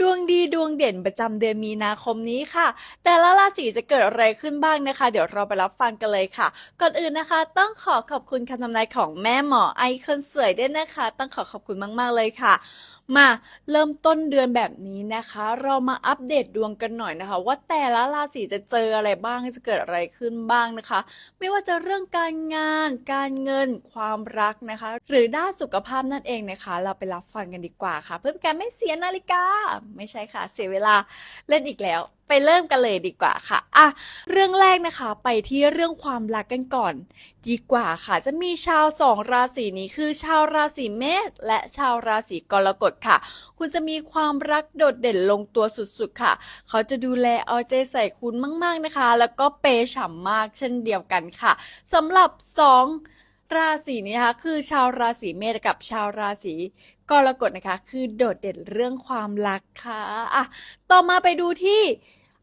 ดวงดีดวงเด่นประจำเดือนมีนาคมนี้ค่ะ แต่ละราศีจะเกิดอะไรขึ้นบ้างนะคะ เดี๋ยวเราไปรับฟังกันเลยค่ะ ก่อนอื่นนะคะ ต้องขอขอบคุณคำทำนายของแม่หมอไอคนสวยด้วยนะคะ ต้องขอขอบคุณมาก ๆ เลยค่ะมาเริ่มต้นเดือนแบบนี้นะคะ เรามาอัปเดตดวงกันหน่อยนะคะ ว่าแต่ละราศีจะเจออะไรบ้างจะเกิดอะไรขึ้นบ้างนะคะ ไม่ว่าจะเรื่องการงาน การเงินความรักนะคะ หรือด้านสุขภาพนั่นเองนะคะ เราไปรับฟังกันดีกว่าค่ะ เพื่อเป็นการไม่เสียนาฬิกา ไม่ใช่ค่ะ เสียเวลาเล่นอีกแล้วไปเริ่มกันเลยดีกว่าค่ะอะ เรื่องแรกนะคะไปที่เรื่องความรักกันก่อน ดีกว่าค่ะ จะมีชาวสองราศีนี้คือ ชาวราศีเมษและชาวราศีกรกฎค่ะ คุณจะมีความรักโดดเด่นลงตัวสุดๆค่ะ เขาจะดูแลเอาใจใส่คุณมาก ๆนะคะ แล้วก็เปฉ่ำมากเช่นเดียวกันค่ะสำหรับสอง ราศีนี้นะคะคือชาวราศีเมษกับชาวราศีกรกฎนะคะ คือโดดเด่นเรื่องความรักค่ะอะต่อมาไปดูที่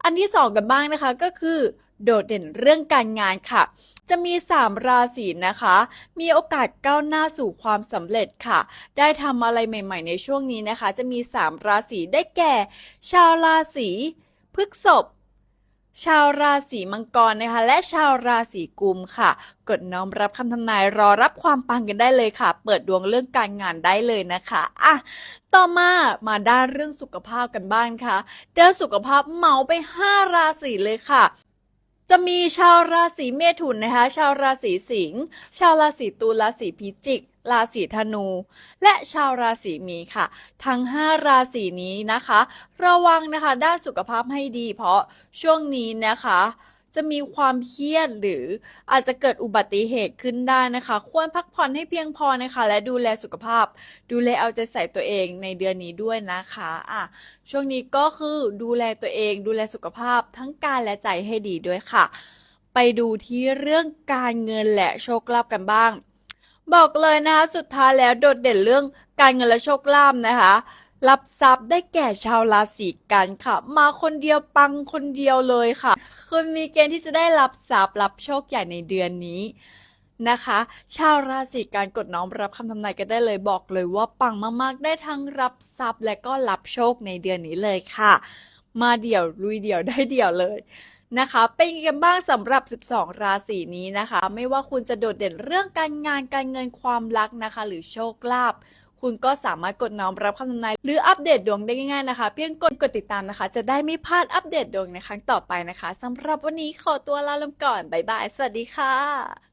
อันที่สองกันบ้างนะคะ ก็คือโดดเด่นเรื่องการงานค่ะ จะมี 3 ราศีนะคะ มีโอกาสก้าวหน้าสู่ความสำเร็จค่ะ ได้ทำอะไรใหม่ ๆ ในช่วงนี้นะคะ จะมี 3 ราศีได้แก่ ชาวราศีพฤษภ ชาวราศีมังกรนะคะ และชาวราศีกุมค่ะ กดน้อมรับคำทำนายรอรับความปังกันได้เลยค่ะ เปิดดวงเรื่องการงานได้เลยนะคะอะต่อมามาด้านเรื่องสุขภาพกันบ้างค่ะเด้านสุขภาพเหมาไป 5 ราศีเลยค่ะจะมีชาวราศีเมถุนนะคะ ชาวราศีสิงห์ ชาวราศีตุล ราศีพิจิก ราศีธนู และชาวราศีมีนค่ะ ทั้ง 5 ราศีนี้นะคะ ระวังนะคะด้านสุขภาพให้ดี เพราะช่วงนี้นะคะจะมีความเครียดหรืออาจจะเกิดอุบัติเหตุขึ้นได้นะคะ ควรพักผ่อนให้เพียงพอนะคะ และดูแลสุขภาพ ดูแลเอาใจใส่ตัวเองในเดือนนี้ด้วยนะคะอะช่วงนี้ก็คือดูแลตัวเอง ดูแลสุขภาพทั้งกายและใจให้ดีด้วยค่ะ ไปดูที่เรื่องการเงินและโชคลาภกันบ้าง บอกเลยนะคะสุดท้ายแล้วโดดเด่นเรื่องการเงินและโชคลาภนะคะรับทรัพย์ได้แก่ชาวราศีกันค่ะ มาคนเดียวปังคนเดียวเลยค่ะ คุณมีเกณฑ์ที่จะได้รับทรัพย์รับโชคใหญ่ในเดือนนี้นะคะ ชาวราศีกันกดน้อมรับคำทำนายกันได้เลยบอกเลยว่าปังมากๆ ได้ทั้งรับทรัพย์และก็รับโชคในเดือนนี้เลยค่ะ มาเดี่ยวลุยเดี่ยวได้เดี่ยวเลย นะคะ เป็นยังไงกันบ้างสำหรับ 12 ราศีนี้นะคะ ไม่ว่าคุณจะโดดเด่นเรื่องการงานการเงินความรักนะคะ หรือโชคลาภคุณก็สามารถกดน้อมรับคำทำนายหรืออัปเดตดวงได้ง่ายๆนะคะ เพียงกดกดติดตามนะคะ จะได้ไม่พลาดอัปเดตดวงในครั้งต่อไปนะคะสำหรับวันนี้ขอตัวลาลงก่อนบ๊ายบายสวัสดีค่ะ